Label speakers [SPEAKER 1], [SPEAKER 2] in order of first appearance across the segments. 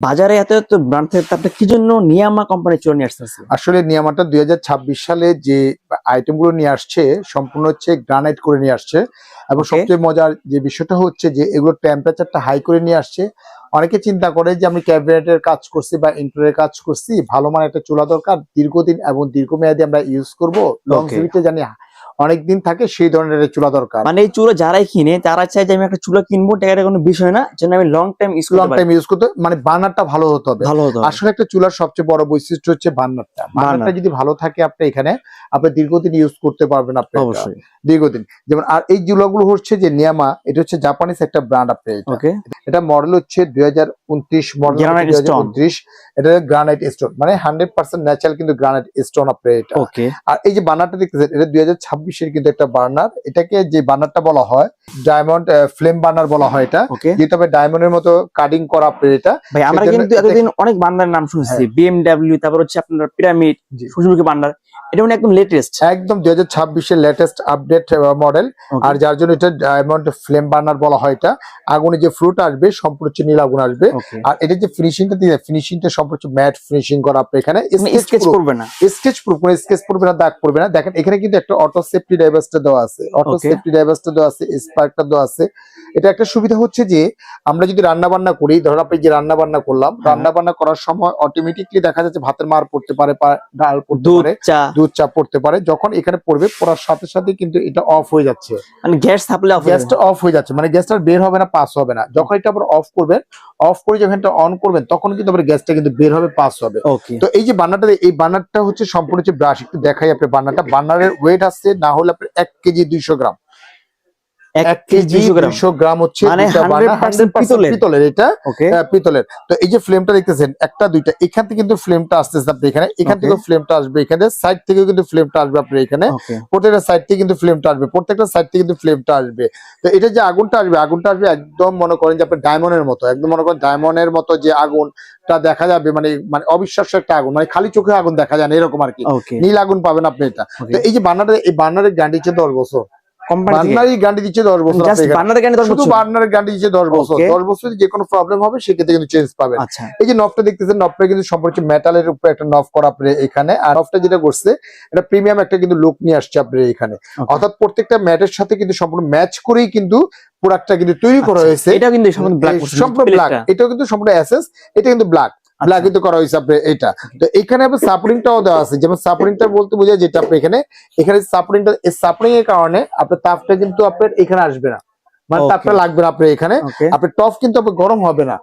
[SPEAKER 1] বাজারে এত এত ব্র্যান্ড থাকতে আপনি কি জন্য নিয়ামা কোম্পানি চলে নিয়ে আসতেছে
[SPEAKER 2] আসলে নিয়ামাটা দুই হাজার ছাব্বিশ সালে যে আইটেমগুলো নিয়ে আসছে সম্পূর্ণ হচ্ছে গ্রানাইট করে নিয়ে আসছে। এবং সবচেয়ে মজার যে বিষয়টা হচ্ছে যে এগুলো টেম্পারেচারটা হাই করে নিয়ে আসছে। অনেকে চিন্তা করে যে আমি ক্যাবিনেটের কাজ করছি বা ইন্টারের কাজ করছি ভালো মানের একটা চুলা দরকার দীর্ঘদিন এবং দীর্ঘমেয়াদী আমরা ইউজ করব লং. জানি অনেক দিন থাকে সেই ধরনের চুলা দরকার।
[SPEAKER 1] মানে এই চুলা যারাই কিনে তারা চায় যে আমি একটা চুলা কিনবো টাকাটা কোনো বিষয় না যেন আমি long time use
[SPEAKER 2] long time use করতে মানে বার্নারটা ভালো হতে হবে।
[SPEAKER 1] ভালো হতো
[SPEAKER 2] আসলে একটা চুলার সবচেয়ে বড় বৈশিষ্ট্য হচ্ছে বার্নারটা। বার্নারটা যদি ভালো থাকে আপনি এখানে আপনি দীর্ঘদিন ইউজ করতে পারবেন আপনি
[SPEAKER 1] অবশ্যই।
[SPEAKER 2] দীর্ঘদিন। যেমন আর এই চুলাগুলো হচ্ছে যে নিয়ামা এটা হচ্ছে জাপানিজ একটা ব্র্যান্ড আপনি
[SPEAKER 1] ওকে
[SPEAKER 2] এটা মডেল হচ্ছে দুই হাজার উনত্রিশ মডেল উনত্রিশ। এটা গ্রানাইট স্টোন মানে হান্ড্রেড পার্সেন্ট ন্যাচারাল কিন্তু গ্রানাইট স্টোন এটা। আর এই যে বার্নারটা দেখতেছেন এটা দুই হাজার ছাব্বিশের কিন্তু একটা বার্নার এটাকে যে বার্নারটা বলা হয় ডায়মন্ড ফ্লেম বার্নার বলা হয় এটা।
[SPEAKER 1] ওকে
[SPEAKER 2] যেটা হবে ডায়মন্ডের মতো কাটিং করা আপনার এটা
[SPEAKER 1] ভাই আমরা কিন্তু এতদিন অনেক বান্ডার নাম শুনছি বিএমডাব্লিউ তারপর হচ্ছে আপনার পিরামিড। সুজুকি বান্ডার এটা মানে একদম লেটেস্ট
[SPEAKER 2] একদম দুই হাজার ছাব্বিশের লেটেস্ট আপডেট মডেল আর যার জন্য এটা ডায়মন্ড ফ্লেম বার্নার বলা হয় এটা। আগুনে যে ফ্লুট আসবে সম্পূর্ণ হচ্ছে নীল আগুন আসবে। আর এটা যে ফিনিশিংটা দিয়ে ফিনিশিংটা সম্পূর্ণ ম্যাট ফিনিশিং করা আপনি এখানে।
[SPEAKER 1] স্কেচ করবে না?
[SPEAKER 2] স্কেচ প্রুফ কোনো স্কেচ পড়বে না দাগ পড়বে না। দেখেন এখানে কিন্তু একটা অটো সেফটি ডাইভার্সটা দেওয়া আছে। অটো সেফটি ডাইভার্সটা দেওয়া আছে স্পার্কটা দেওয়া আছে। এটা একটা সুবিধা হচ্ছে যে আমরা যদি রান্না বান্না করি ধরো আপনি যে রান্না বান্না করলাম
[SPEAKER 1] হ্যাঁ।
[SPEAKER 2] রান্না বান্না করার সময় অটোমেটিকলি দেখা যাচ্ছে ভাতের মার পড়তে পারে ডাল পড়তে পারে
[SPEAKER 1] চা।
[SPEAKER 2] দুধ চাপ পড়তে পারে যখন এখানে পড়বে পড়ার সাথে সাথে কিন্তু এটা অফ হয়ে যাচ্ছে।
[SPEAKER 1] মানে গ্যাস থাকলে
[SPEAKER 2] গ্যাসটা অফ হয়ে যাচ্ছে মানে গ্যাসটা বের হবে না পাস হবে না। যখন এটা আবার অফ করবেন অফ করে যখন এটা অন করবেন তখন কিন্তু আবার গ্যাসটা কিন্তু বের হবে পাস হবে। তো এই যে বান্নারটা এই বান্নারটা হচ্ছে সম্পূর্ণ হচ্ছে ব্রাশ। একটু দেখাই আপনি বান্নারটা বান্নারের ওয়েট আসছে না হলে আপনার এক কেজি দুইশো গ্রাম। এক কেজি
[SPEAKER 1] 200 গ্রাম।
[SPEAKER 2] হচ্ছে দুইটা
[SPEAKER 1] 100%
[SPEAKER 2] বার্নার, 100%
[SPEAKER 1] পিতলের।
[SPEAKER 2] পিতলের এটা পিতলের। তো এই যে ফ্লেমটা দেখতেছেন একটা দুইটা এখান থেকে কিন্তু ফ্লেমটা আসতেছে আপনি এখানে এখান. থেকে ফ্লেমটা আসবে এখানে সাইড থেকে কিন্তু ফ্লেমটা আসবে আপনার এখানে। প্রত্যেকটা সাইড থেকে কিন্তু ফ্লেমটা আসবে প্রত্যেকটা সাইড থেকে কিন্তু ফ্লেমটা আসবে। তো এটা যে আগুনটা আসবে আগুনটা আসবে একদম মনে করেন যে আপনার ডায়মন্ডের মতো একদম মনে করেন ডায়মন্ডের মতো যে আগুনটা দেখা যাবে মানে মানে অবিশ্বাস্য একটা আগুন মানে খালি চোখে আগুন দেখা যায় না এরকম আর কি। নীল আগুন পাবেন আপনি এটা। তো এই যে বার্নারের এই বার্নারের গ্যারান্টি দিচ্ছে দশ বছর। বার্নারই গ্যারান্টি দিচ্ছে দশ বছর
[SPEAKER 1] জাস্ট
[SPEAKER 2] আপনি এখানে।
[SPEAKER 1] বান্ডার
[SPEAKER 2] শুধু বার্নারের গ্যারান্টি দিচ্ছে দশ বছর।
[SPEAKER 1] Okay.
[SPEAKER 2] দশ যে কোনো প্রবলেম হবে সেক্ষেত্রে কিন্তু চেঞ্জ পাবেন
[SPEAKER 1] আচ্ছা।
[SPEAKER 2] এই যে নবটা দেখতেছেন নবটা কিন্তু সম্পূর্ণ মেটালের উপরে একটা নব করা আপনি এখানে। আর নবটা যেটা করছে এটা প্রিমিয়াম একটা কিন্তু লুক নিয়ে আসছে আপনি এখানে। অর্থাৎ প্রত্যেকটা ম্যাটের সাথে কিন্তু সম্পূর্ণ ম্যাচ করেই কিন্তু প্রোডাক্টটা কিন্তু তৈরি করা
[SPEAKER 1] আচ্ছা,
[SPEAKER 2] হয়েছে।
[SPEAKER 1] এটা কিন্তু সম্পূর্ণ ব্ল্যাক
[SPEAKER 2] সম্পূর্ণ ব্ল্যাক এটাও কিন্তু সম্পূর্ণ এটা কিন্তু ব্ল্যাক
[SPEAKER 1] আচ্ছা।
[SPEAKER 2] ব্ল্যাক কিন্তু করা হয়েছে আপনি এটা তো এখানে আপনার সাপোর্টিংটাও দেওয়া আছে। যেমন সাপোর্টিংটা বলতে বোঝায় যেটা আপনি এখানে এখানে সাপোর্টিংটা এই সাপোর্টিং এর কারণে আপনার তাপটা কিন্তু আপনার এখানে আসবে না। মানে. তাপটা লাগবে না আপনার এখানে। আপনার টপ কিন্তু আপনার গরম হবে না।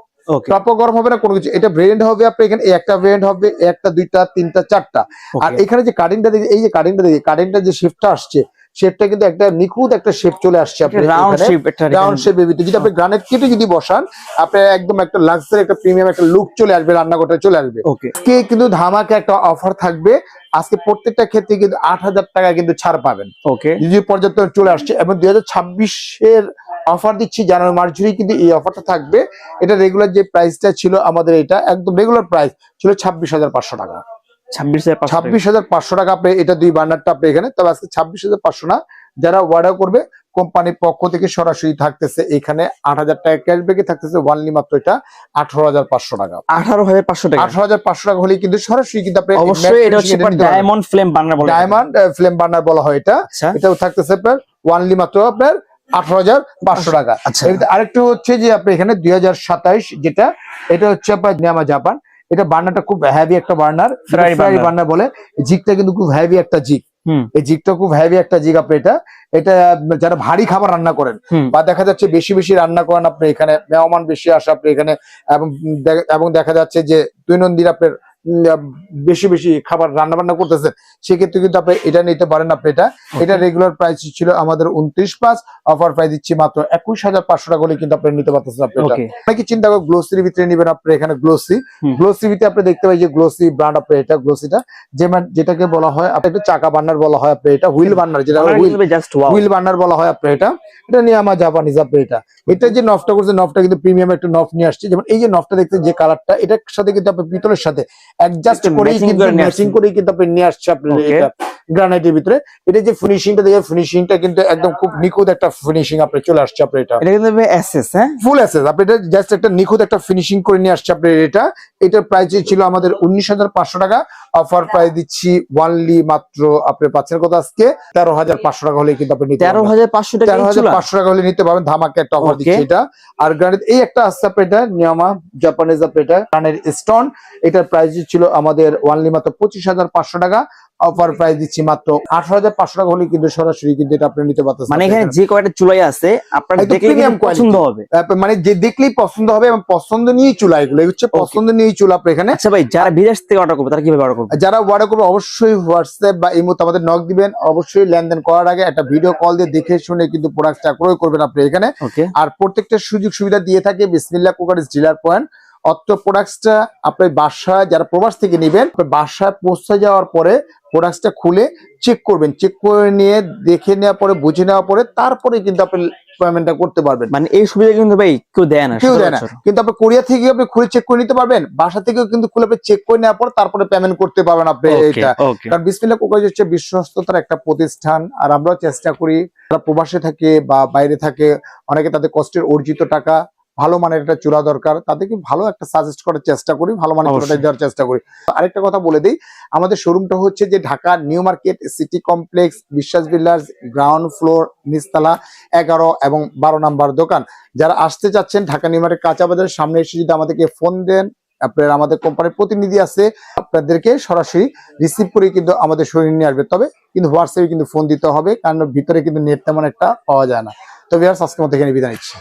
[SPEAKER 2] টপও গরম হবে না কোনো কিছু এটা ভেরিয়েন্ট হবে আপনি এখানে একটা ভেরিয়েন্ট হবে একটা দুইটা তিনটা চারটা। আর এখানে যে কাটিংটা দেখি এই যে কাটিংটা দেখি কাটিংটা যে শেপটা আসছে শেপটা কিন্তু একটা নিখুঁত একটা শেপ চলে আসছে আপনার
[SPEAKER 1] রাউন্ড শেপ একটা
[SPEAKER 2] রাউন্ড শেপ বেবিতে যদি আপনি গ্রানাইট কেটে যদি বসান আপনার একদম একটা লাক্সারি একটা প্রিমিয়াম একটা লুক চলে আসবে রান্নাঘরটা চলে আসবে।
[SPEAKER 1] ওকে
[SPEAKER 2] আজকে কিন্তু ধামাকে একটা অফার থাকবে আজকে প্রত্যেকটা ক্ষেত্রে কিন্তু আট হাজার টাকা কিন্তু ছাড় পাবেন।
[SPEAKER 1] ওকে
[SPEAKER 2] যদি পর্যাপ্ত চলে আসছে এবং দুই হাজার ছাব্বিশের অফার দিচ্ছি জানুয়ারি মার্চ জুড়ে কিন্তু এই অফারটা থাকবে। এটা রেগুলার যে প্রাইসটা ছিল আমাদের এটা একদম রেগুলার প্রাইস ছিল ছাব্বিশ হাজার পাঁচশো টাকা।
[SPEAKER 1] ছাব্বিশ হাজার পাঁচশো
[SPEAKER 2] টাকা। আপনি এটা দুই বান্নারটা আপনি এখানে তবে আজকে ছাব্বিশ হাজার পাঁচশো না যারা অর্ডার করবে কোম্পানির পক্ষ থেকে সরাসরি থাকতেছে এখানে আট হাজার টাকা ক্যাশব্যাকে থাকতেছে ওয়ানলি মাত্র এটা আঠারো হাজার পাঁচশো টাকা।
[SPEAKER 1] আঠারো হাজার পাঁচশো টাকা।
[SPEAKER 2] আঠারো হাজার পাঁচশো টাকা হলে কিন্তু সরাসরি কিন্তু আপনি
[SPEAKER 1] অবশ্যই এটা হচ্ছে ডায়মন্ড ফ্লেম বলে
[SPEAKER 2] ডায়মন্ড ফ্লেম বার্নার বলা হয় এটা।
[SPEAKER 1] আচ্ছা।
[SPEAKER 2] এটাও থাকতেছে আপনার ওয়ানলি মাত্র আপনার আঠারো হাজার পাঁচশো টাকা।
[SPEAKER 1] আচ্ছা।
[SPEAKER 2] আরেকটা হচ্ছে যে আপনি এখানে দুই হাজার সাতাইশ যেটা এটা হচ্ছে আপনার নিয়ামা জাপান এটা বার্নারটা খুব হ্যাভি একটা বার্নার।
[SPEAKER 1] Fry
[SPEAKER 2] burner. বলে। জিকটা কিন্তু খুব হ্যাভি একটা
[SPEAKER 1] জিক।
[SPEAKER 2] এই জিকটা খুব হ্যাভি একটা জিক আপনি এটা। এটা যারা ভারী খাবার রান্না করেন বা দেখা যাচ্ছে বেশি বেশি রান্না করেন আপনি এখানে মেহমান বেশি আসে আপনি এখানে এবং দেখা যাচ্ছে যে দৈনন্দিন আপনার বেশি বেশি খাবার রান্না বান্না করতেছেন সেক্ষেত্রে কিন্তু আপনি এটা নিতে পারেন আপনি এটা। এটা রেগুলার প্রাইস ছিল আমাদের উনত্রিশ পাঁচ অফার প্রাইস দিচ্ছি মাত্র একুশ হাজার পাঁচশো টাকা হলে কিন্তু আপনি নিতে পারতেছেন আপনি অনেকে চিন্তা করে গ্লোসির ভিতরে নিবেন আপনি এখানে গ্লোসি
[SPEAKER 1] হুম।
[SPEAKER 2] গ্লোসির ভিতরে আপনি দেখতে পাই যে গ্লোসি ব্র্যান্ড আপনি এটা গ্লোসিটা যেমন যেটাকে বলা হয় আপনি একটা চাকা বান্নার বলা হয় আপনি এটা হুইল বান্নার যেটা হুইল বার্নার বলা হয় আপনার এটা। এটা নিয়ে আমার জাপানিজ আপনি এটা। এটা যে নফটা করছে নফটা কিন্তু প্রিমিয়াম একটু নফ নিয়ে আসছে। যেমন এই যে নফটা দেখতে যে কালারটা এটার সাথে কিন্তু আপনি পিতলের সাথে। অ্যাডজাস্ট করেই কিন্তু ম্যাচিং করেই কিন্তু আপনি নিয়ে আসছে আপনি এটা। গ্রানাইটের ভিতরে। এটা যে ফিনিশিংটা দেখে ফিনিশিংটা কিন্তু একদম খুব নিখুঁত একটা ফিনিশিং আপনি চলে আসছে আপনার এটা।
[SPEAKER 1] এটা কিন্তু এসএস হ্যাঁ?
[SPEAKER 2] ফুল অ্যাসেস আপনি এটা জাস্ট একটা নিখুঁত একটা ফিনিশিং করে নিয়ে আসছে আপনার এটা। এটার প্রাইস ছিল আমাদের উনিশ হাজার পাঁচশো টাকা। অফার প্রাইস দিচ্ছি ওয়ানলি মাত্র আপনি পাচ্ছেন কত আজকে। তেরো হাজার পাঁচশো টাকা হলে কিন্তু আপনি নিতে
[SPEAKER 1] তেরো। হাজার পাঁচশো টাকা
[SPEAKER 2] তেরো হাজার? পাঁচশো টাকা হলে নিতে পারবেন। ধামাকে একটা অফার দিচ্ছি এটা। আর গ্রানেট এই একটা আসছে আপনার এটা নিয়ামা জাপানিজ আপনার এটা গ্রানের স্টোন এটার প্রাইস ছিল আমাদের ওয়ানলি মাত্র পঁচিশ হাজার পাঁচশো টাকা। অফার প্রাইস দিচ্ছি মাত্র আঠারো হাজার পাঁচশো টাকা হলে কিন্তু সরাসরি কিন্তু এটা আপনি নিতে পারতেন
[SPEAKER 1] মানে এখানে যে কয়টা চুলাই আছে আপনার পছন্দ হবে।
[SPEAKER 2] মানে যে দেখলেই পছন্দ হবে এবং পছন্দ নিয়েই চুলা এগুলো হচ্ছে পছন্দ নিয়েই চুলা আপনার এখানে।
[SPEAKER 1] আচ্ছা ভাই যারা বিদেশ থেকে অর্ডার করবে তারা কীভাবে অর্ডার করবে?
[SPEAKER 2] যারা অর্ডার করবে অবশ্যই হোয়াটসঅ্যাপ বা এই মুহূর্তে আমাদের নক দিবেন। অবশ্যই লেনদেন করার আগে একটা ভিডিও কল দিয়ে দেখে শুনে কিন্তু প্রোডাক্টটা ক্রয় করবেন আপনি এখানে। আর প্রত্যেকটা সুযোগ সুবিধা দিয়ে থাকে বিসমিল্লা কুকারিজ ডিলার পয়েন্ট অত্র প্রোডাক্টসটা আপনার বাসায় যারা প্রবাস থেকে নেবেন বাসায় পৌঁছে যাওয়ার পরে প্রোডাক্টসটা খুলে চেক করবেন। চেক করে নিয়ে দেখে নেওয়ার পরে বুঝে নেওয়ার পরে তারপরে কিন্তু আপনি পেমেন্টটা করতে পারবেন।
[SPEAKER 1] মানে এই সুবিধা কিন্তু ভাই কেউ দেয় না
[SPEAKER 2] কেউ দেয় না। কিন্তু আপনি কোরিয়া থেকে আপনি খুলে চেক করে নিতে পারবেন। বাসা থেকেও কিন্তু খুলে আপনি চেক করে নেওয়ার পর তারপরে পেমেন্ট করতে পারবেন আপনি এটা কারণ বিসমিল্লা কুকারিজ হচ্ছে বিশ্বস্ততার একটা প্রতিষ্ঠান আর আমরাও চেষ্টা করি যারা প্রবাসে থাকে বা বাইরে থাকে অনেকে তাদের কষ্টের অর্জিত টাকা ভালো মানের একটা চূড়া দরকার তাদেরকে ভালো একটা সাজেস্ট করার চেষ্টা করি ভালো মানের চূড়াটা দেওয়ার চেষ্টা করি। আরেকটা কথা বলে দিই আমাদের শোরুমটা হচ্ছে যে Dhaka new market city complex Biswas builders ground floor নিস্তালা এগারো এবং বারো নাম্বার দোকান। যারা আসতে চাচ্ছেন ঢাকা নিউ মার্কেট কাঁচা বাজারের সামনে এসে যদি আমাদেরকে ফোন দেন আপনার আমাদের কোম্পানির প্রতিনিধি আছে আপনাদেরকে সরাসরি রিসিভ করে কিন্তু আমাদের শরীর নিয়ে আসবে। তবে কিন্তু হোয়াটসঅ্যাপে কিন্তু ফোন দিতে হবে কারণ ভিতরে কিন্তু নেট তেমন একটা পাওয়া যায় না। তো ভিউয়ার্স আজকে মতো এখানে বিদায় নিচ্ছি।